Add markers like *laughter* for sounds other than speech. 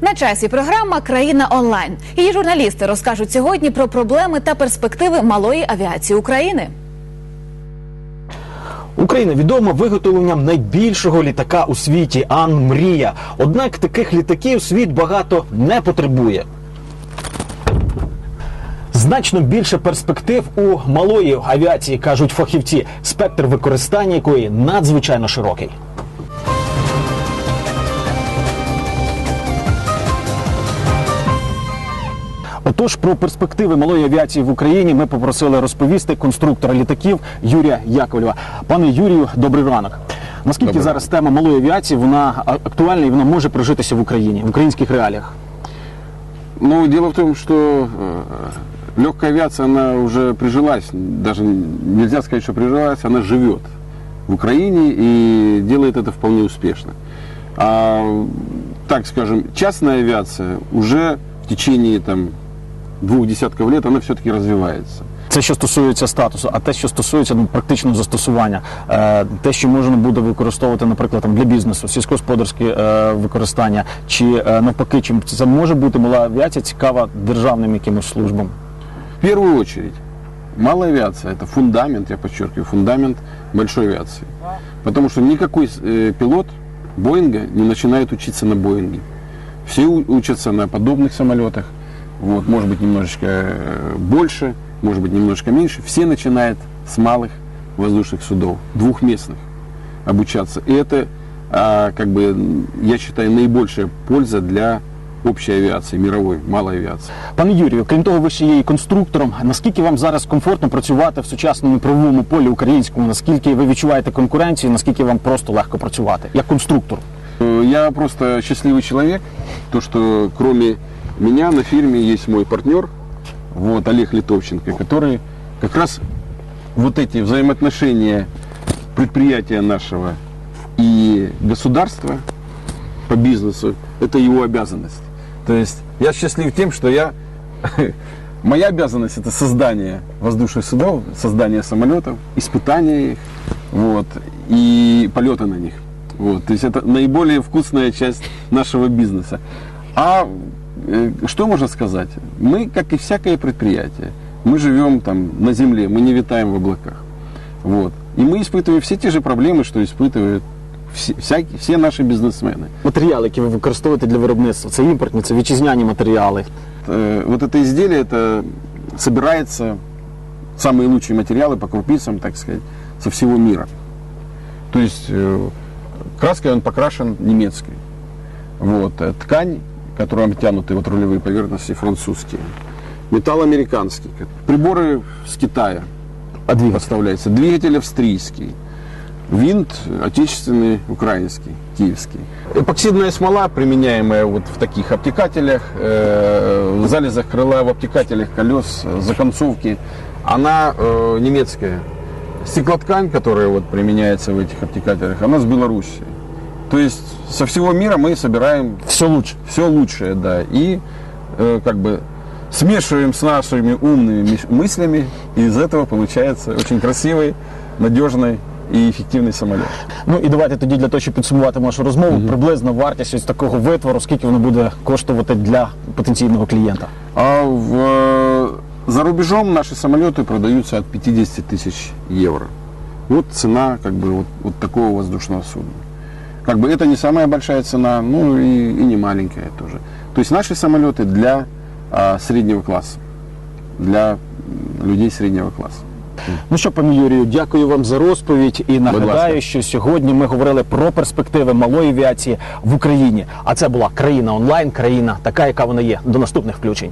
На часі програма Країна онлайн. Її журналісти розкажуть сьогодні про проблеми та перспективи малої авіації України. Україна відома виготовленням найбільшого літака у світі Ан Мрія. Однак таких літаків світ багато не потребує. Значно більше перспектив у малої авіації кажуть фахівці, спектр використання якої надзвичайно широкий. Отож, про перспективи малої авіації в Україні ми попросили розповісти конструктора літаків Юрія Яковлєва. Пане Юрію, добрий ранок. Наскільки Добрий зараз тема малої авіації вона актуальна і вона може прижитися в Україні в українських реаліях? Ну, дело в том, что э, легкая авиация, она уже прижилась, даже нельзя сказать, что прижилась, она живет в Украине и делает это вполне успешно. А, так скажем, частная авиация уже в течение там, двух десятков лет, она все-таки развивается. Це що стосується статусу, а те, що стосується ну, практичного застосування, е, те, що можна буде використовувати, наприклад, там, для бізнесу, сільськогосподарське е, використання, чи е, навпаки, чим це може бути мала авіація цікава державним якимось службам. В первую очередь, малая авиация – это фундамент, я подчеркиваю, фундамент большой авиации. Потому что никакой э, пилот Боинга не начинает учиться на Боинге. Все у- учатся на подобных самолетах, вот, может быть, немножечко э, больше, может быть, немножко меньше. Все начинают с малых воздушных судов, двухместных, обучаться. И это, а, как бы, м, я считаю, наибольшая польза для общей авиации, мировой, малой авиации. Пане Юрію, крім того, ви ще є і конструктором. Наскільки вам зараз комфортно працювати в сучасному правовому полі українському? Наскільки ви відчуваєте конкуренцію? Наскільки вам просто легко працювати як конструктор? Э, Я просто счастливый человек, то что кроме меня на фирме есть мой партнер, вот Олег Литовченко, который как раз вот эти взаимоотношения предприятия нашего и государства по бизнесу, это его обязанность. То есть я счастлив тем, что я *laughs* Моя обязанность это создание воздушных судов, создание самолетов, испытание их, вот, и полеты на них. Вот, то есть это наиболее вкусная часть нашего бизнеса. А э, что можно сказать? Мы, как и всякое предприятие, мы живем там на земле, мы не витаем в облаках. Вот. И мы испытываем все те же проблемы, что испытывают все, всякие, все наши бизнесмены. Матеріали, які ви використовуєте для виробництва, це імпортні, це вітчизняні матеріали. Э, вот это изделие, это собирается самые лучшие материалы по крупицам, так сказать, со всего мира. То есть э, краской он покрашен немецкой. Вот, э, ткань, которой обтянуты вот рулевые поверхности французские. Металл американский. Приборы с Китая А двигатель? поставляются. Двигатель австрийский. Винт отечественный, украинский, киевский. Эпоксидная смола, применяемая вот в таких обтекателях, э, в залезах крыла, в обтекателях колес, законцовки, она э, немецкая. Стеклоткань, которая вот применяется в этих обтекателях, она с Белоруссии. То есть со всего мира мы собираем Все лучше. все лучшее, да, и э, как бы смешиваем с нашими умными мис- мыслями, и из этого получается очень красивый, надежный и эффективный самолет. Ну і давайте тоді для того, щоб підсумувати нашу розмову, приблизно вартість ось такого витвору, скільки воно буде коштувати для потенційного клієнта. А в, э, за рубежом наши самолеты продаются от 50 тысяч евро. Вот цена как бы вот, вот такого воздушного судна. Как бы это не самая большая цена, ну и, и не маленькая тоже. То есть наши самолеты для а, среднего класса, для м, людей среднего класса. Ну що, пане Юрію, дякую вам за розповідь і нагадаю, ласка. що сьогодні ми говорили про перспективи малої авіації в Україні. А це була країна онлайн, країна така, яка вона є. До наступних включень.